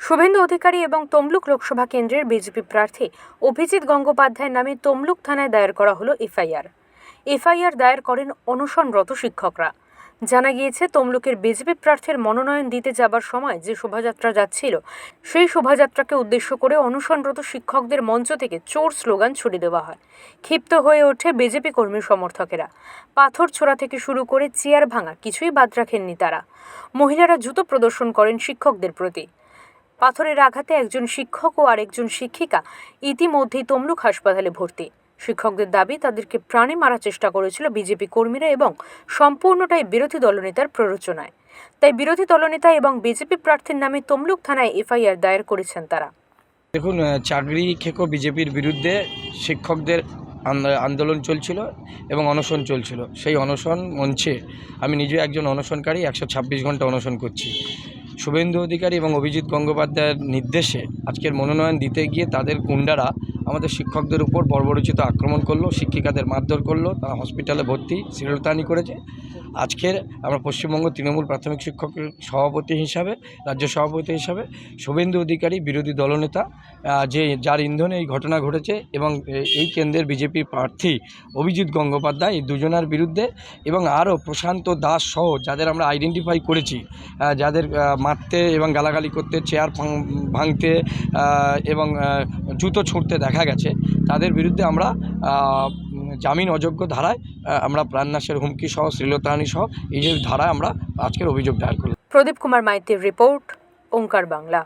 শুভেন্দু অধিকারী এবং তমলুক লোকসভা কেন্দ্রের বিজেপি প্রার্থী অভিজিৎ গঙ্গোপাধ্যায়ের নামে তমলুক থানায় দায়ের করা হলো এফআইআর। এফআইআর দায়ের করেন অনশনরত শিক্ষকরা। জানা গিয়েছে, তমলুকের বিজেপি প্রার্থীর মনোনয়ন দিতে যাবার সময় যে শোভাযাত্রা যাচ্ছিল, সেই শোভাযাত্রাকে উদ্দেশ্য করে অনশনরত শিক্ষকদের মঞ্চ থেকে চোর স্লোগান ছুড়ে দেওয়া হয়। ক্ষিপ্ত হয়ে ওঠে বিজেপি কর্মী সমর্থকেরা। পাথর ছোড়া থেকে শুরু করে চেয়ার ভাঙা কিছুই বাদ রাখেননি তারা। মহিলারা জুতো প্রদর্শন করেন শিক্ষকদের প্রতি। পাথরের আঘাতে একজন শিক্ষক ও আরেকজন শিক্ষিকা ইতিমধ্যেই তমলুক হাসপাতালে ভর্তি। শিক্ষকদের দাবি, তাদেরকে প্রাণে মারার চেষ্টা করেছিল বিজেপি কর্মীরা এবং সম্পূর্ণটাই বিরোধী দলনেতার প্ররোচনায়। তাই বিরোধী দলনেতা এবং বিজেপি প্রার্থীর নামে তমলুক থানায় এফআইআর দায়ের করেছেন তারা। দেখুন চাকরি খেকো বিজেপির বিরুদ্ধে শিক্ষকদের আন্দোলন চলছিল এবং অনশন চলছিল। সেই অনশন মঞ্চে আমি নিজে একজন অনশনকারী, একশো ছাব্বিশ ঘণ্টা অনশন করছি। শুভেন্দু অধিকারী এবং অভিজিৎ গঙ্গোপাধ্যায়ের নির্দেশে আজকের মনোনয়ন দিতে গিয়ে তাদের গুন্ডারা আমাদের শিক্ষকদের উপর বর্বরচিত আক্রমণ করল, শিক্ষিকাদের মারধর করল, তারা হসপিটালে ভর্তি শ্লীলতাহানি করেছে। আজকের আমরা পশ্চিমবঙ্গ তৃণমূল প্রাথমিক শিক্ষক সভাপতি হিসাবে, রাজ্য সভাপতি হিসাবে শুভেন্দু অধিকারী, বিরোধী দলনেতা যে যার ইন্ধনে এই ঘটনা ঘটেছে এবং এই কেন্দ্রের বিজেপি প্রার্থী অভিজিৎ গঙ্গোপাধ্যায়, এই দুজনার বিরুদ্ধে এবং আরও প্রশান্ত দাস সহ যাদের আমরা আইডেন্টিফাই করেছি যাদের মারতে এবং গালাগালি করতে চেয়ার ভাঙ- ভাঙতে এবং জুতো ছুঁড়তে দেখা গেছে। তাদের বিরুদ্ধে আমরা জামিন অযোগ্য ধারায় আমরা প্রাণনাশের হুমকি সহ, শ্লীলতাহানি সহ, এই যে ধারায় আমরা আজকের অভিযোগ দায়ের করলাম। প্রদীপ কুমার মাইতির রিপোর্ট, ওঙ্কার বাংলা।